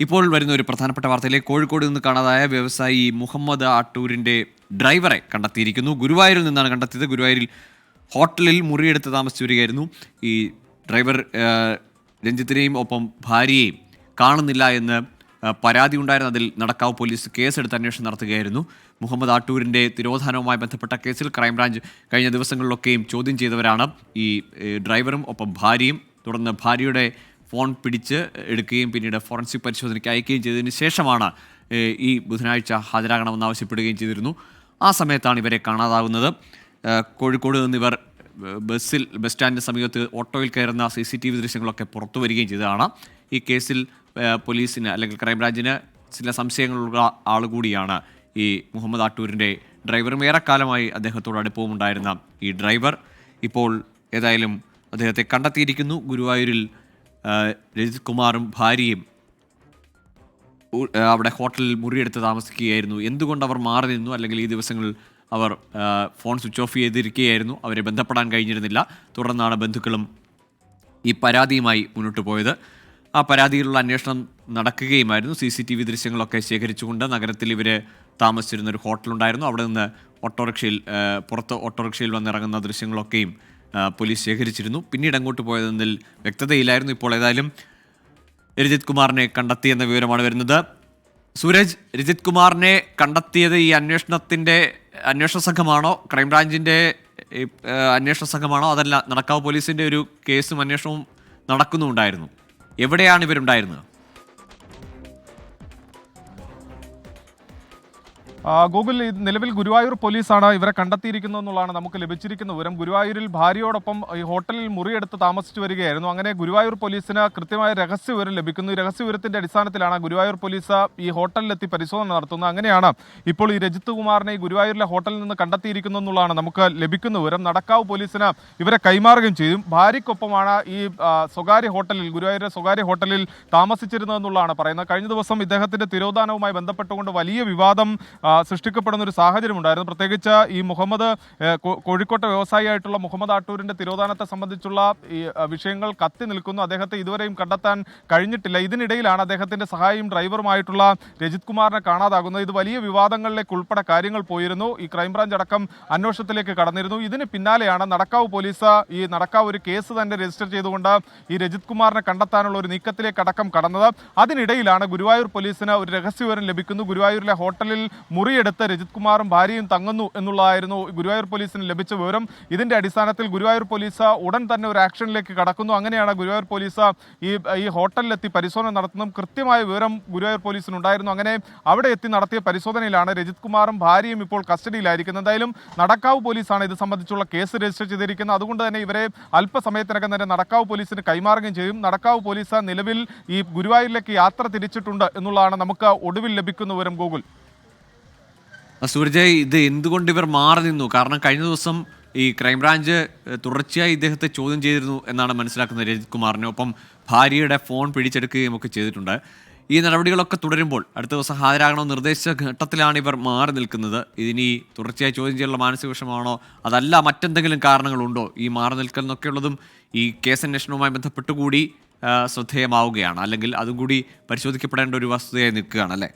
ഇപ്പോൾ വരുന്ന ഒരു പ്രധാനപ്പെട്ട വാർത്തയിലെ കോഴിക്കോട് നിന്ന് കാണാതായ വ്യവസായി മുഹമ്മദ് ആട്ടൂരിന്റെ ഡ്രൈവറെ കണ്ടെത്തിയിരിക്കുന്നു. ഗുരുവായൂരിൽ നിന്നാണ് കണ്ടെത്തിയത്. ഗുരുവായൂരിൽ ഹോട്ടലിൽ മുറിയെടുത്ത് താമസിച്ചു വരികയായിരുന്നു. ഈ ഡ്രൈവർ രഞ്ജിത്തിനെയും ഒപ്പം ഭാര്യയെയും കാണുന്നില്ല എന്ന് പരാതി ഉണ്ടായിരുന്ന. അതിൽ നടക്കാവ് പോലീസ് കേസെടുത്ത് അന്വേഷണം നടത്തുകയായിരുന്നു. മുഹമ്മദ് ആട്ടൂരിന്റെ തിരോധാനവുമായി ബന്ധപ്പെട്ട കേസിൽ ക്രൈംബ്രാഞ്ച് കഴിഞ്ഞ ദിവസങ്ങളിലൊക്കെയും ചോദ്യം ചെയ്തവരാണ്. ഈ ഡ്രൈവറും ഒപ്പം ഭാര്യയും. തുടർന്ന് ഭാര്യയുടെ ഫോൺ പിടിച്ച് എടുക്കുകയും പിന്നീട് ഫോറൻസിക് പരിശോധനയ്ക്ക് അയക്കുകയും ചെയ്തതിന് ശേഷമാണ് ഈ ബുധനാഴ്ച ഹാജരാകണമെന്ന് ആവശ്യപ്പെടുകയും ചെയ്തിരുന്നു. ആ സമയത്താണ് ഇവരെ കാണാതാകുന്നത്. കോഴിക്കോട് നിന്ന് ഇവർ ബസ്സിൽ ബസ് സ്റ്റാൻഡിന് സമീപത്ത് ഓട്ടോയിൽ കയറുന്ന സി സി ടി വി ദൃശ്യങ്ങളൊക്കെ പുറത്തു വരികയും ചെയ്തതാണ്. ഈ കേസിൽ പോലീസിന് അല്ലെങ്കിൽ ക്രൈംബ്രാഞ്ചിന് ചില സംശയങ്ങളുള്ള ആൾ കൂടിയാണ് ഈ മുഹമ്മദ് ആട്ടൂരിന്റെ ഡ്രൈവറും. ഏറെക്കാലമായി അദ്ദേഹത്തോട് അടുപ്പവും ഉണ്ടായിരുന്ന ഈ ഡ്രൈവർ ഇപ്പോൾ ഏതായാലും അദ്ദേഹത്തെ കണ്ടെത്തിയിരിക്കുന്നു. ഗുരുവായൂരിൽ രജിത് കുമാറും ഭാര്യയും അവിടെ ഹോട്ടലിൽ മുറിയെടുത്ത് താമസിക്കുകയായിരുന്നു. എന്തുകൊണ്ട് അവർ മാറി നിന്നു? അല്ലെങ്കിൽ ഈ ദിവസങ്ങളിൽ അവർ ഫോൺ സ്വിച്ച് ഓഫ് ചെയ്തിരിക്കുകയായിരുന്നു. അവരെ ബന്ധപ്പെടാൻ കഴിഞ്ഞിരുന്നില്ല. തുടർന്നാണ് ബന്ധുക്കളും ഈ പരാതിയുമായി മുന്നോട്ട് പോയത്. ആ പരാതിയിലുള്ള അന്വേഷണം നടക്കുകയുമായിരുന്നു. സി സി ടി വി ദൃശ്യങ്ങളൊക്കെ ശേഖരിച്ചുകൊണ്ട് നഗരത്തിൽ ഇവർ താമസിച്ചിരുന്ന ഒരു ഹോട്ടലുണ്ടായിരുന്നു. അവിടെ നിന്ന് ഓട്ടോറിക്ഷയിൽ പുറത്ത് ഓട്ടോറിക്ഷയിൽ വന്നിറങ്ങുന്ന ദൃശ്യങ്ങളൊക്കെയും പോലീസ് ശേഖരിച്ചിരുന്നു. പിന്നീട് അങ്ങോട്ട് പോയതെന്നതിൽ വ്യക്തതയില്ലായിരുന്നു. ഇപ്പോൾ ഏതായാലും രജിത് കുമാറിനെ കണ്ടെത്തി എന്ന വിവരമാണ് വരുന്നത്. സൂരജ് രജിത് കുമാറിനെ കണ്ടെത്തിയത് ഈ അന്വേഷണത്തിന്റെ അന്വേഷണ സംഘമാണോ? ക്രൈംബ്രാഞ്ചിന്റെ അന്വേഷണ സംഘമാണോ? അതല്ല നടക്കാവ് പോലീസിന്റെ ഒരു കേസും അന്വേഷണവും നടക്കുന്നുണ്ടായിരുന്നു. എവിടെയാണ് ഇവരുണ്ടായിരുന്നത്? ഗൂഗിൾ നിലവിൽ ഗുരുവായൂർ പോലീസാണ് ഇവരെ കണ്ടെത്തിയിരിക്കുന്നത് എന്നുള്ളതാണ് നമുക്ക് ലഭിച്ചിരിക്കുന്ന വിവരം. ഗുരുവായൂരിൽ ഭാര്യയോടൊപ്പം ഈ ഹോട്ടലിൽ മുറിയെടുത്ത് താമസിച്ചു വരികയായിരുന്നു. അങ്ങനെ ഗുരുവായൂർ പോലീസിന് കൃത്യമായ രഹസ്യ വിവരം ലഭിക്കുന്നു. ഈ രഹസ്യ വിവരത്തിന്റെ അടിസ്ഥാനത്തിലാണ് ഗുരുവായൂർ പോലീസ് ഈ ഹോട്ടലിലെത്തി പരിശോധന നടത്തുന്നത്. അങ്ങനെയാണ് ഇപ്പോൾ ഈ രജിത് കുമാറിനെ ഗുരുവായൂരിലെ ഹോട്ടലിൽ നിന്ന് കണ്ടെത്തിയിരിക്കുന്നു എന്നുള്ളതാണ് നമുക്ക് ലഭിക്കുന്ന വിവരം. നടക്കാവ് പോലീസിന് ഇവരെ കൈമാറുകയും ചെയ്യും ഭാര്യയ്ക്കൊപ്പമാണ് ഈ സ്വകാര്യ ഹോട്ടലിൽ ഗുരുവായൂരിലെ സ്വകാര്യ ഹോട്ടലിൽ താമസിച്ചിരുന്നതെന്നുള്ളതാണ് പറയുന്നത്. കഴിഞ്ഞ ദിവസം ഇദ്ദേഹത്തിന്റെ തിരോധാനവുമായി ബന്ധപ്പെട്ടുകൊണ്ട് വലിയ വിവാദം സൃഷ്ടിക്കപ്പെടുന്ന ഒരു സാഹചര്യം ഉണ്ടായിരുന്നു പ്രത്യേകിച്ച് ഈ മുഹമ്മദ് കോഴിക്കോട്ടെ വ്യവസായിയായിട്ടുള്ള മുഹമ്മദ് ആട്ടൂരിന്റെ തിരോധാനത്തെ സംബന്ധിച്ചുള്ള ഈ വിഷയങ്ങൾ കത്തി നിൽക്കുന്നു. അദ്ദേഹത്തെ ഇതുവരെയും കണ്ടെത്താൻ കഴിഞ്ഞിട്ടില്ല. ഇതിനിടയിലാണ് അദ്ദേഹത്തിന്റെ സഹായിയും ഡ്രൈവറുമായിട്ടുള്ള രജിത് കുമാറിനെ കാണാതാകുന്നത്. ഇത് വലിയ വിവാദങ്ങളിലേക്ക് ഉൾപ്പെടെ കാര്യങ്ങൾ പോയിരുന്നു. ഈ ക്രൈംബ്രാഞ്ച് അടക്കം അന്വേഷണത്തിലേക്ക് കടന്നിരുന്നു. ഇതിന് പിന്നാലെയാണ് നടക്കാവ് പോലീസ് ഈ നടക്കാവ് ഒരു കേസ് തന്നെ രജിസ്റ്റർ ചെയ്തുകൊണ്ട് ഈ രജിത് കുമാറിനെ കണ്ടെത്താനുള്ള ഒരു നീക്കത്തിലേക്ക് അടക്കം കടന്നത്. അതിനിടയിലാണ് ഗുരുവായൂർ പോലീസിന് ഒരു രഹസ്യവിവരം ലഭിക്കുന്നു. ഗുരുവായൂരിലെ ഹോട്ടലിൽ മുറിയെടുത്ത് രജിത് കുമാറും ഭാര്യയും തങ്ങുന്നു എന്നുള്ളതായിരുന്നു ഗുരുവായൂർ പോലീസിന് ലഭിച്ച വിവരം. ഇതിന്റെ അടിസ്ഥാനത്തിൽ ഗുരുവായൂർ പോലീസ് ഉടൻ തന്നെ ഒരു ആക്ഷനിലേക്ക് കടക്കുന്നു. അങ്ങനെയാണ് ഗുരുവായൂർ പോലീസ് ഈ ഈ ഹോട്ടലിലെത്തി പരിശോധന നടത്തുന്നതും കൃത്യമായ വിവരം ഗുരുവായൂർ പോലീസിനുണ്ടായിരുന്നു. അങ്ങനെ അവിടെ എത്തി നടത്തിയ പരിശോധനയിലാണ് രജിത് കുമാറും ഭാര്യയും ഇപ്പോൾ കസ്റ്റഡിയിലായിരിക്കുന്നത്. എന്തായാലും നടക്കാവ് പോലീസാണ് ഇത് സംബന്ധിച്ചുള്ള കേസ് രജിസ്റ്റർ ചെയ്തിരിക്കുന്നത്. അതുകൊണ്ട് തന്നെ ഇവരെ അല്പസമയത്തിനകം തന്നെ നടക്കാവ് പോലീസിന് കൈമാറുകയും ചെയ്യും. നടക്കാവ് പോലീസ് നിലവിൽ ഈ ഗുരുവായൂരിലേക്ക് യാത്ര തിരിച്ചിട്ടുണ്ട് എന്നുള്ളതാണ് നമുക്ക് ഒടുവിൽ ലഭിക്കുന്ന വിവരം ഗൂഗിൾ സൂരജ് ഇത് എന്തുകൊണ്ട് ഇവർ മാറി നിന്നു? കാരണം കഴിഞ്ഞ ദിവസം ഈ ക്രൈംബ്രാഞ്ച് തുടർച്ചയായി ഇദ്ദേഹത്തെ ചോദ്യം ചെയ്തിരുന്നു എന്നാണ് മനസ്സിലാക്കുന്നത് രജിത് കുമാറിനെ. ഒപ്പം ഭാര്യയുടെ ഫോൺ പിടിച്ചെടുക്കുകയും ഒക്കെ ചെയ്തിട്ടുണ്ട്. ഈ നടപടികളൊക്കെ തുടരുമ്പോൾ അടുത്ത ദിവസം ഹാജരാകണമെന്ന് നിർദ്ദേശിച്ച ഘട്ടത്തിലാണ് ഇവർ മാറി നിൽക്കുന്നത്. ഇതിനി തുടർച്ചയായി ചോദ്യം ചെയ്യാനുള്ള മാനസിക വിഷമാണോ അതല്ല മറ്റെന്തെങ്കിലും കാരണങ്ങളുണ്ടോ ഈ മാറി നിൽക്കൽ എന്നൊക്കെയുള്ളതും ഈ കേസ് അന്വേഷണവുമായി ബന്ധപ്പെട്ടുകൂടി ശ്രദ്ധേയമാവുകയാണ്. അല്ലെങ്കിൽ അതും കൂടി പരിശോധിക്കപ്പെടേണ്ട ഒരു വസ്തുതയായി നിൽക്കുകയാണ് അല്ലേ?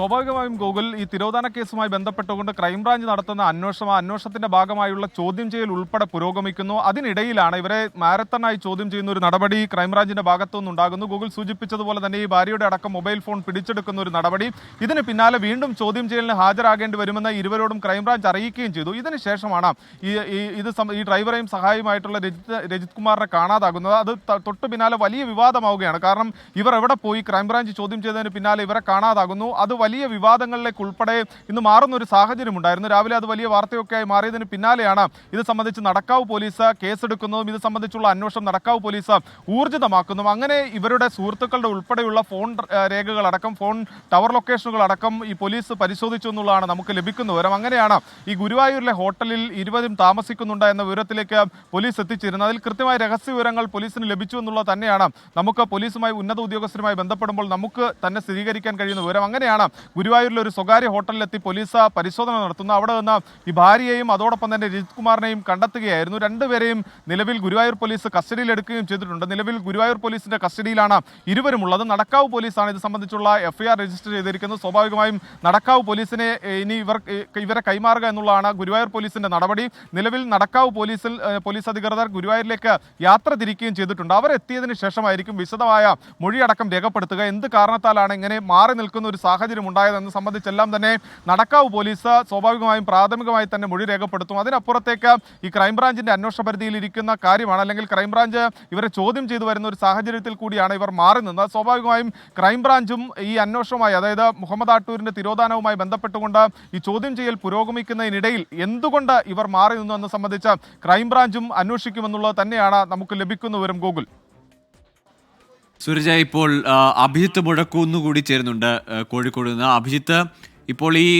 സ്വാഭാവികമായും ഗൂഗിൾ ഈ തിരോധാന കേസുമായി ബന്ധപ്പെട്ടുകൊണ്ട് ക്രൈംബ്രാഞ്ച് നടത്തുന്ന അന്വേഷണം അന്വേഷണത്തിന്റെ ഭാഗമായുള്ള ചോദ്യം ചെയ്യൽ ഉൾപ്പെടെ പുരോഗമിക്കുന്നു. അതിനിടയിലാണ് ഇവരെ മാരത്തണായി ചോദ്യം ചെയ്യുന്ന ഒരു നടപടി ക്രൈംബ്രാഞ്ചിന്റെ ഭാഗത്തു നിന്നുണ്ടാകുന്നു ഗൂഗിൾ സൂചിപ്പിച്ചതുപോലെ തന്നെ ഈ ഭാര്യയുടെ അടക്കം മൊബൈൽ ഫോൺ പിടിച്ചെടുക്കുന്ന ഒരു നടപടി. ഇതിന് പിന്നാലെ വീണ്ടും ചോദ്യം ചെയ്യലിന് ഹാജരാകേണ്ടി വരുമെന്ന് ഇരുവരോടും ക്രൈംബ്രാഞ്ച് അറിയിക്കുകയും ചെയ്തു. ഇതിനുശേഷമാണ് ഈ ഇത് ഈ ഡ്രൈവറെയും സഹായമായിട്ടുള്ള രജിത് രജിത് കുമാറിനെ കാണാതാകുന്നത്. അത് തൊട്ട് പിന്നാലെ വലിയ വിവാദമാവുകയാണ്. കാരണം ഇവർ എവിടെ പോയി? ക്രൈംബ്രാഞ്ച് ചോദ്യം ചെയ്തതിന് പിന്നാലെ ഇവരെ കാണാതാകുന്നു. അത് വലിയ വിവാദങ്ങളിലേക്ക് ഉൾപ്പെടെ ഇന്ന് മാറുന്ന ഒരു സാഹചര്യം ഉണ്ടായിരുന്നു രാവിലെ അത് വലിയ വാർത്തയൊക്കെ ആയി മാറിയതിന് പിന്നാലെയാണ് ഇത് സംബന്ധിച്ച് നടക്കാവ് പോലീസ് കേസെടുക്കുന്നതും ഇത് സംബന്ധിച്ചുള്ള അന്വേഷണം നടക്കാവ് പോലീസ് ഊർജിതമാക്കുന്നതും. അങ്ങനെ ഇവരുടെ സുഹൃത്തുക്കളുടെ ഉൾപ്പെടെയുള്ള ഫോൺ രേഖകളടക്കം ഫോൺ ടവർ ലൊക്കേഷനുകളടക്കം ഈ പോലീസ് പരിശോധിച്ചു എന്നുള്ളതാണ് നമുക്ക് ലഭിക്കുന്ന വിവരം. അങ്ങനെയാണ് ഈ ഗുരുവായൂരിലെ ഹോട്ടലിൽ ഇരുവരും താമസിക്കുന്നുണ്ട് എന്ന വിവരത്തിലേക്ക് പോലീസ് എത്തിച്ചിരുന്നു അതിൽ കൃത്യമായ രഹസ്യ വിവരങ്ങൾ പോലീസിന് ലഭിച്ചു എന്നുള്ളത് തന്നെയാണ്. നമുക്ക് പോലീസുമായി ഉന്നത ഉദ്യോഗസ്ഥരുമായി ബന്ധപ്പെടുമ്പോൾ നമുക്ക് തന്നെ സ്ഥിരീകരിക്കാൻ കഴിയുന്ന വിവരം. അങ്ങനെയാണ് ഗുരുവായൂരിലെ ഒരു സ്വകാര്യ ഹോട്ടലിലെത്തി പോലീസ് പരിശോധന നടത്തുന്നു. അവിടെ നിന്ന് ഈ ഭാര്യയെയും അതോടൊപ്പം തന്നെ രജിത് കുമാറിനെയും കണ്ടെത്തുകയായിരുന്നു. രണ്ടുപേരെയും നിലവിൽ ഗുരുവായൂർ പോലീസ് കസ്റ്റഡിയിലെടുക്കുകയും ചെയ്തിട്ടുണ്ട്. നിലവിൽ ഗുരുവായൂർ പോലീസിന്റെ കസ്റ്റഡിയിലാണ് ഇരുവരുമുള്ളത്. നടക്കാവ് പോലീസാണ് ഇത് സംബന്ധിച്ചുള്ള എഫ്ഐആർ രജിസ്റ്റർ ചെയ്തിരിക്കുന്നത് സ്വാഭാവികമായും നടക്കാവ് പോലീസിനെ ഇനി ഇവർ ഇവരെ കൈമാറുക എന്നുള്ളതാണ് ഗുരുവായൂർ പോലീസിന്റെ നടപടി. നിലവിൽ നടക്കാവ് പോലീസിൽ പോലീസ് അധികൃതർ ഗുരുവായൂരിലേക്ക് യാത്ര തിരിക്കുകയും ചെയ്തിട്ടുണ്ട്. അവരെത്തിയതിനു ശേഷമായിരിക്കും വിശദമായ മൊഴിയടക്കം രേഖപ്പെടുത്തുക. എന്ത് കാരണത്താലാണ് ഇങ്ങനെ മാറി നിൽക്കുന്ന ഒരു സാഹചര്യം ഉണ്ടായതെന്ന് സംബന്ധിച്ചെല്ലാം തന്നെ നടക്കാവ് പോലീസ് സ്വാഭാവികമായും പ്രാഥമികമായി തന്നെ മൊഴി രേഖപ്പെടുത്തും. അതിനപ്പുറത്തേക്ക് ഈ ക്രൈംബ്രാഞ്ചിന്റെ അന്വേഷണ പരിധിയിൽ ഇരിക്കുന്ന കാര്യമാണ്. അല്ലെങ്കിൽ ക്രൈംബ്രാഞ്ച് ഇവരെ ചോദ്യം ചെയ്തു വരുന്ന ഒരു സാഹചര്യത്തിൽ കൂടിയാണ് ഇവർ മാറി നിന്നത്. സ്വാഭാവികമായും ക്രൈംബ്രാഞ്ചും ഈ അന്വേഷണവുമായി അതായത് മുഹമ്മദ് ആട്ടൂരിന്റെ തിരോധാനവുമായി ബന്ധപ്പെട്ടുകൊണ്ട് ഈ ചോദ്യം ചെയ്യൽ പുരോഗമിക്കുന്നതിനിടയിൽ എന്തുകൊണ്ട് ഇവർ മാറി നിന്നു എന്ന് സംബന്ധിച്ച് ക്രൈംബ്രാഞ്ചും അന്വേഷിക്കുമെന്നുള്ളത് തന്നെയാണ് നമുക്ക് ലഭിക്കുന്ന വിവരം ഗൂഗിൾ. സൂരജ ഇപ്പോൾ അഭിജിത്ത് മുഴക്കൂന്ന് കൂടി ചേരുന്നുണ്ട് കോഴിക്കോട് നിന്ന്. അഭിജിത്ത് ഇപ്പോൾ ഈ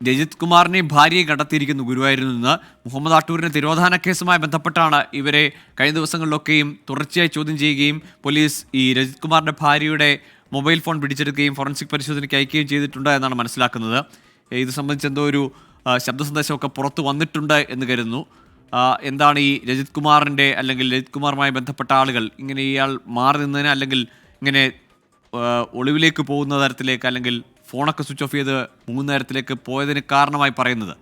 രജിത് കുമാറിനെയും ഭാര്യയെ കണ്ടെത്തിയിരിക്കുന്നു ഗുരുവായൂരിൽ നിന്ന്. മുഹമ്മദ് ആട്ടൂരിന്റെ തിരോധാന കേസുമായി ബന്ധപ്പെട്ടാണ് ഇവരെ കഴിഞ്ഞ ദിവസങ്ങളിലൊക്കെയും തുടർച്ചയായി ചോദ്യം ചെയ്യുകയും പോലീസ് ഈ രജിത് കുമാറിന്റെ ഭാര്യയുടെ മൊബൈൽ ഫോൺ പിടിച്ചെടുക്കുകയും ഫോറൻസിക് പരിശോധനയ്ക്ക് അയക്കുകയും ചെയ്തിട്ടുണ്ട് എന്നാണ് മനസ്സിലാക്കുന്നത്. ഇത് സംബന്ധിച്ച് എന്തോ ഒരു ശബ്ദ സന്ദേശമൊക്കെ പുറത്തു വന്നിട്ടുണ്ട് എന്ന് കരുതുന്നു. എന്താണ് ഈ രജിത് കുമാറിന്റെ അല്ലെങ്കിൽ രജിത് കുമാറുമായി ബന്ധപ്പെട്ട ആളുകൾ ഇങ്ങനെ ഇയാൾ മാറി നിന്നതിന് അല്ലെങ്കിൽ ഇങ്ങനെ ഒളിവിലേക്ക് പോകുന്ന തരത്തിലേക്ക് അല്ലെങ്കിൽ ഫോണൊക്കെ സ്വിച്ച് ഓഫ് ചെയ്ത് മൂന്ന് തരത്തിലേക്ക് പോയതിന് കാരണമായി പറയുന്നത്?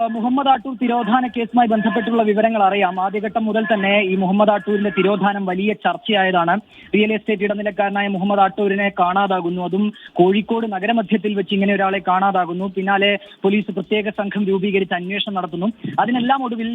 മുഹമ്മദ് ആട്ടൂർ തിരോധാന കേസുമായി ബന്ധപ്പെട്ടുള്ള വിവരങ്ങൾ അറിയാം. ആദ്യഘട്ടം മുതൽ തന്നെ ഈ മുഹമ്മദ് ആട്ടൂരിന്റെ തിരോധാനം വലിയ ചർച്ചയായതാണ്. റിയൽ എസ്റ്റേറ്റ് ഇടനിലക്കാരനായ മുഹമ്മദ് ആട്ടൂരിനെ കാണാതാകുന്നു. അതും കോഴിക്കോട് നഗരമധ്യത്തിൽ വെച്ച് ഇങ്ങനെ ഒരാളെ കാണാതാകുന്നു. പിന്നാലെ പോലീസ് പ്രത്യേക സംഘം രൂപീകരിച്ച് അന്വേഷണം നടത്തുന്നു. അതിനെല്ലാം ഒടുവിൽ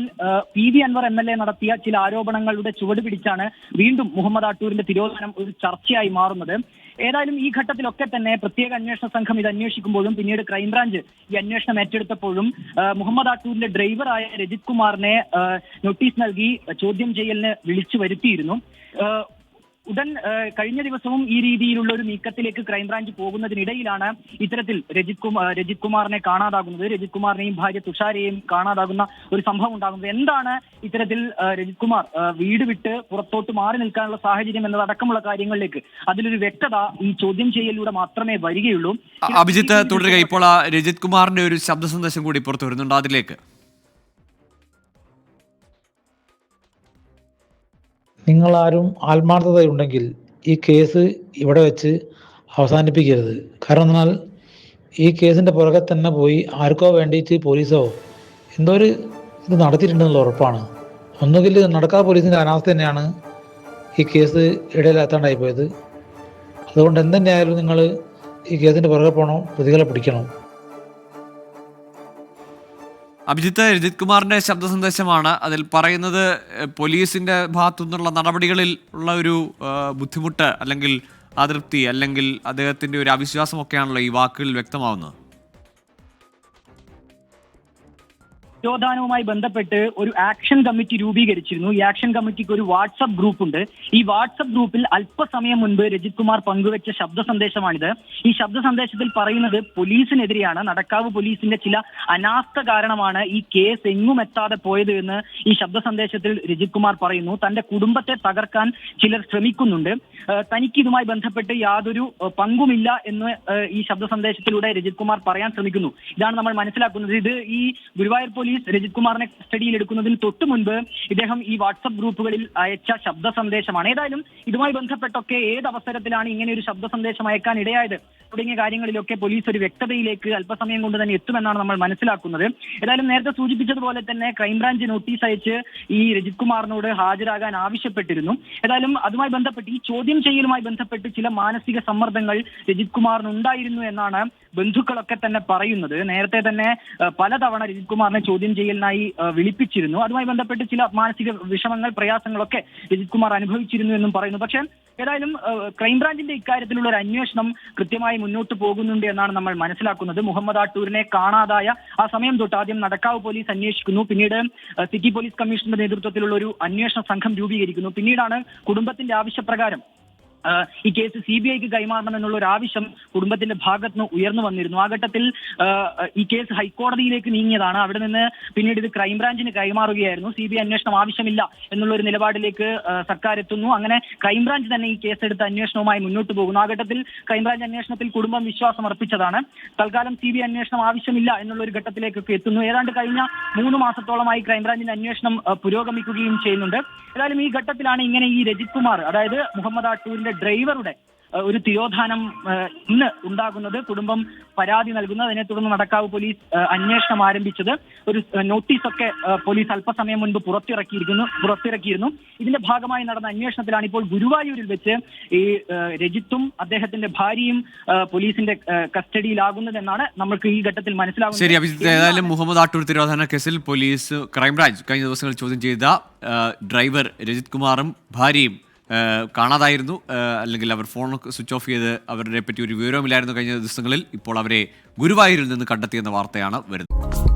P V Anvar M L A നടത്തിയ ചില ആരോപണങ്ങളുടെ ചുവട് പിടിച്ചാണ് വീണ്ടും മുഹമ്മദ് ആട്ടൂരിന്റെ തിരോധാനം ഒരു ചർച്ചയായി മാറുന്നത്. ഏതായാലും ഈ ഘട്ടത്തിലൊക്കെ തന്നെ പ്രത്യേക അന്വേഷണ സംഘം ഇത് അന്വേഷിക്കുമ്പോഴും പിന്നീട് ക്രൈംബ്രാഞ്ച് ഈ അന്വേഷണം ഏറ്റെടുത്തപ്പോഴും മുഹമ്മദ് ആട്ടൂരിന്റെ ഡ്രൈവറായ രജിത് കുമാറിനെ നോട്ടീസ് നൽകി ചോദ്യം ചെയ്യലിന് വിളിച്ചു വരുത്തിയിരുന്നു. ഉടൻ കഴിഞ്ഞ ദിവസവും ഈ രീതിയിലുള്ള ഒരു നീക്കത്തിലേക്ക് ക്രൈംബ്രാഞ്ച് പോകുന്നതിനിടയിലാണ് ഇത്തരത്തിൽ രജിത് കുമാർ രജിത് കുമാറിനെ കാണാതാകുന്നത്. രജിത് കുമാറിനെയും ഭാര്യ തുഷാരെയും കാണാതാകുന്ന ഒരു സംഭവം ഉണ്ടാകുന്നത്. എന്താണ് ഇത്തരത്തിൽ രജിത് കുമാർ വീട് വിട്ട് പുറത്തോട്ട് മാറി നിൽക്കാനുള്ള സാഹചര്യം എന്നതടക്കമുള്ള കാര്യങ്ങളിലേക്ക് അതിലൊരു വ്യക്തത ഈ ചോദ്യം ചെയ്യലിലൂടെ മാത്രമേ വരികയുള്ളൂ. അഭിജിത്ത് തുടരുക. ഇപ്പോൾ രജിത് കുമാറിന്റെ ഒരു ശബ്ദ സന്ദേശം കൂടി പുറത്തു വരുന്നുണ്ട് അതിലേക്ക്. നിങ്ങളാരും ആത്മാർത്ഥതയുണ്ടെങ്കിൽ ഈ കേസ് ഇവിടെ വെച്ച് അവസാനിപ്പിക്കരുത്. കാരണം എന്നാൽ ഈ കേസിന്റെ പുറകെ തന്നെ പോയി ആർക്കോ വേണ്ടിയിട്ട് പോലീസോ എന്തോ ഒരു ഇത് നടത്തിയിട്ടുണ്ടെന്നുള്ള ഉറപ്പാണ്. ഒന്നുകിൽ നടക്കാതെ പോലീസിന്റെ അനാസ്ഥ തന്നെയാണ് ഈ കേസ് ഇടയിലെത്താണ്ടായി പോയത്. അതുകൊണ്ട് എന്തുതന്നെയായാലും നിങ്ങൾ ഈ കേസിന്റെ പുറകെ പോകണം പ്രതികളെ പിടിക്കണം? അഭിജിത്ത് രജിത് കുമാറിന്റെ ശബ്ദ സന്ദേശമാണ്. അതിൽ പറയുന്നത് പോലീസിന്റെ ഭാഗത്തു നിന്നുള്ള നടപടികളിൽ ഉള്ള ഒരു ബുദ്ധിമുട്ട് അല്ലെങ്കിൽ അതൃപ്തി അല്ലെങ്കിൽ അദ്ദേഹത്തിന്റെ ഒരു അവിശ്വാസമൊക്കെയാണല്ലോ ഈ വാക്കുകളിൽ വ്യക്തമാവുന്നത്. തിരോധാനവുമായി ബന്ധപ്പെട്ട് ഒരു ആക്ഷൻ കമ്മിറ്റി രൂപീകരിച്ചിരുന്നു. ഈ ആക്ഷൻ കമ്മിറ്റിക്ക് ഒരു വാട്സപ്പ് ഗ്രൂപ്പ് ഉണ്ട് ഈ വാട്സപ്പ് ഗ്രൂപ്പിൽ അല്പസമയം മുൻപ് രജിത് കുമാർ പങ്കുവെച്ച ശബ്ദ സന്ദേശമാണിത്. ഈ ശബ്ദ സന്ദേശത്തിൽ പറയുന്നത് പോലീസിനെതിരെയാണ്. നടക്കാവ് പോലീസിന്റെ ചില അനാസ്ഥ കാരണമാണ് ഈ കേസ് എങ്ങും എത്താതെ പോയത് എന്ന് ഈ ശബ്ദ സന്ദേശത്തിൽ രജിത് കുമാർ പറയുന്നു. തന്റെ കുടുംബത്തെ തകർക്കാൻ ചിലർ ശ്രമിക്കുന്നുണ്ട്. തനിക്ക് ഇതുമായി ബന്ധപ്പെട്ട് യാതൊരു പങ്കുമില്ല എന്ന് ഈ ശബ്ദ സന്ദേശത്തിലൂടെ രജിത് കുമാർ പറയാൻ ശ്രമിക്കുന്നു. ഇതാണ് നമ്മൾ മനസ്സിലാക്കുന്നത്. ഇത് ഈ ഗുരുവായൂർ പോലീസ് രജിത് കുമാറിനെ കസ്റ്റഡിയിൽ എടുക്കുന്നതിന് തൊട്ടു മുൻപ് ഇദ്ദേഹം ഈ വാട്സപ്പ് ഗ്രൂപ്പുകളിൽ അയച്ച ശബ്ദ സന്ദേശമാണ്. ഏതായാലും ഇതുമായി ബന്ധപ്പെട്ടൊക്കെ ഏത് അവസരത്തിലാണ് ഇങ്ങനെ ഒരു ശബ്ദ സന്ദേശം അയക്കാൻ ഇടയായത്? തുടങ്ങിയ കാര്യങ്ങളിലൊക്കെ പോലീസ് ഒരു വ്യക്തതയിലേക്ക് അല്പസമയം കൊണ്ട് തന്നെ എത്തുമെന്നാണ് നമ്മൾ മനസ്സിലാക്കുന്നത്. ഏതായാലും നേരത്തെ സൂചിപ്പിച്ചതുപോലെ തന്നെ ക്രൈംബ്രാഞ്ച് നോട്ടീസ് അയച്ച് ഈ രജിത് കുമാറിനോട് ഹാജരാകാൻ ആവശ്യപ്പെട്ടിരുന്നു. ഏതായാലും അതുമായി ബന്ധപ്പെട്ട് ഈ ചോദ്യം ചെയ്യലുമായി ബന്ധപ്പെട്ട് ചില മാനസിക സമ്മർദ്ദങ്ങൾ രജിത് കുമാറിന് ഉണ്ടായിരുന്നു എന്നാണ് ബന്ധുക്കളൊക്കെ തന്നെ പറയുന്നത്. നേരത്തെ തന്നെ പലതവണ രജിത് കുമാറിനെ ചോദ്യം ചെയ്യലിനായി ഏഹ്, വിളിപ്പിച്ചിരുന്നു. അതുമായി ബന്ധപ്പെട്ട് ചില മാനസിക വിഷമങ്ങൾ പ്രയാസങ്ങളൊക്കെ രജിത് കുമാർ അനുഭവിച്ചിരുന്നു എന്നും പറയുന്നു. പക്ഷേ ഏതായാലും ക്രൈംബ്രാഞ്ചിന്റെ ഇക്കാര്യത്തിലുള്ള ഒരു അന്വേഷണം കൃത്യമായി മുന്നോട്ട് പോകുന്നുണ്ട് എന്നാണ് നമ്മൾ മനസ്സിലാക്കുന്നത്. മുഹമ്മദ് ആട്ടൂരിനെ കാണാതായ ആ സമയം തൊട്ട് ആദ്യം നടക്കാവ് പോലീസ് അന്വേഷിക്കുന്നു. പിന്നീട് സിറ്റി പോലീസ് കമ്മീഷന്റെ നേതൃത്വത്തിലുള്ള ഒരു അന്വേഷണ സംഘം രൂപീകരിക്കുന്നു. പിന്നീടാണ് കുടുംബത്തിന്റെ ആവശ്യപ്രകാരം ഈ കേസ് സി ബി ഐക്ക് കൈമാറണം എന്നുള്ള ഒരു ആവശ്യം കുടുംബത്തിന്റെ ഭാഗത്ത് നിന്ന് ഉയർന്നു വന്നിരുന്നു. ആ ഘട്ടത്തിൽ ഈ കേസ് ഹൈക്കോടതിയിലേക്ക് നീങ്ങിയതാണ്. അവിടെ നിന്ന് പിന്നീട് ഇത് ക്രൈംബ്രാഞ്ചിന് കൈമാറുകയായിരുന്നു. സി ബി ഐ അന്വേഷണം ആവശ്യമില്ല എന്നുള്ള ഒരു നിലപാടിലേക്ക് സർക്കാർ എത്തുന്നു. അങ്ങനെ ക്രൈംബ്രാഞ്ച് തന്നെ ഈ കേസ് എടുത്ത് അന്വേഷണവുമായി മുന്നോട്ട് പോകുന്നു. ആ ഘട്ടത്തിൽ ക്രൈംബ്രാഞ്ച് അന്വേഷണത്തിൽ കുടുംബം വിശ്വാസം അർപ്പിച്ചതാണ്. തൽക്കാലം സി ബി ഐ അന്വേഷണം ആവശ്യമില്ല എന്നുള്ള ഒരു ഘട്ടത്തിലേക്കൊക്കെ എത്തുന്നു. ഏതാണ്ട് കഴിഞ്ഞ മൂന്ന് മാസത്തോളമായി ക്രൈംബ്രാഞ്ചിന്റെ അന്വേഷണം പുരോഗമിക്കുകയും ചെയ്യുന്നുണ്ട്. ഏതായാലും ഈ ഘട്ടത്തിലാണ് ഇങ്ങനെ ഈ രജിത് കുമാർ അതായത് മുഹമ്മദ് ആട്ടൂരിന്റെ ഡ്രൈവറുടെ ഒരു തിരോധാനം ഇന്ന് ഉണ്ടാകുന്നത് കുടുംബം പരാതി നൽകുന്നത് അതിനെ തുടർന്ന് നടക്കാവ് പോലീസ് അന്വേഷണം ആരംഭിച്ചത് ഒരു നോട്ടീസൊക്കെ പോലീസ് അല്പസമയം മുൻപ് പുറത്തിറക്കിയിരിക്കുന്നു പുറത്തിറക്കിയിരുന്നു. ഇതിന്റെ ഭാഗമായി നടന്ന അന്വേഷണത്തിലാണ് ഇപ്പോൾ ഗുരുവായൂരിൽ വെച്ച് ഈ രജിത്തും അദ്ദേഹത്തിന്റെ ഭാര്യയും പോലീസിന്റെ കസ്റ്റഡിയിലാകുന്നതെന്നാണ് നമ്മൾക്ക് ഈ ഘട്ടത്തിൽ മനസ്സിലാകുന്നത്. ശരി അഭിജിത്ത് ഏതായാലും മുഹമ്മദ് ആട്ടൂർ തിരോധാന കേസിൽ പോലീസ് ക്രൈംബ്രാഞ്ച് കഴിഞ്ഞ ദിവസങ്ങളിൽ ചോദ്യം ചെയ്ത ഡ്രൈവർ രജിത് കുമാറും ഭാര്യയും കാണാതായിരുന്നു. അല്ലെങ്കിൽ അവർ ഫോൺ സ്വിച്ച് ഓഫ് ചെയ്ത് അവരെ പറ്റി ഒരു വിവരമില്ലായിരുന്നു കഴിഞ്ഞ ദിവസങ്ങളിൽ. ഇപ്പോൾ അവരെ ഗുരുവായൂരിൽ നിന്ന് കണ്ടെത്തിയെന്ന വാർത്തയാണ് വരുന്നത്.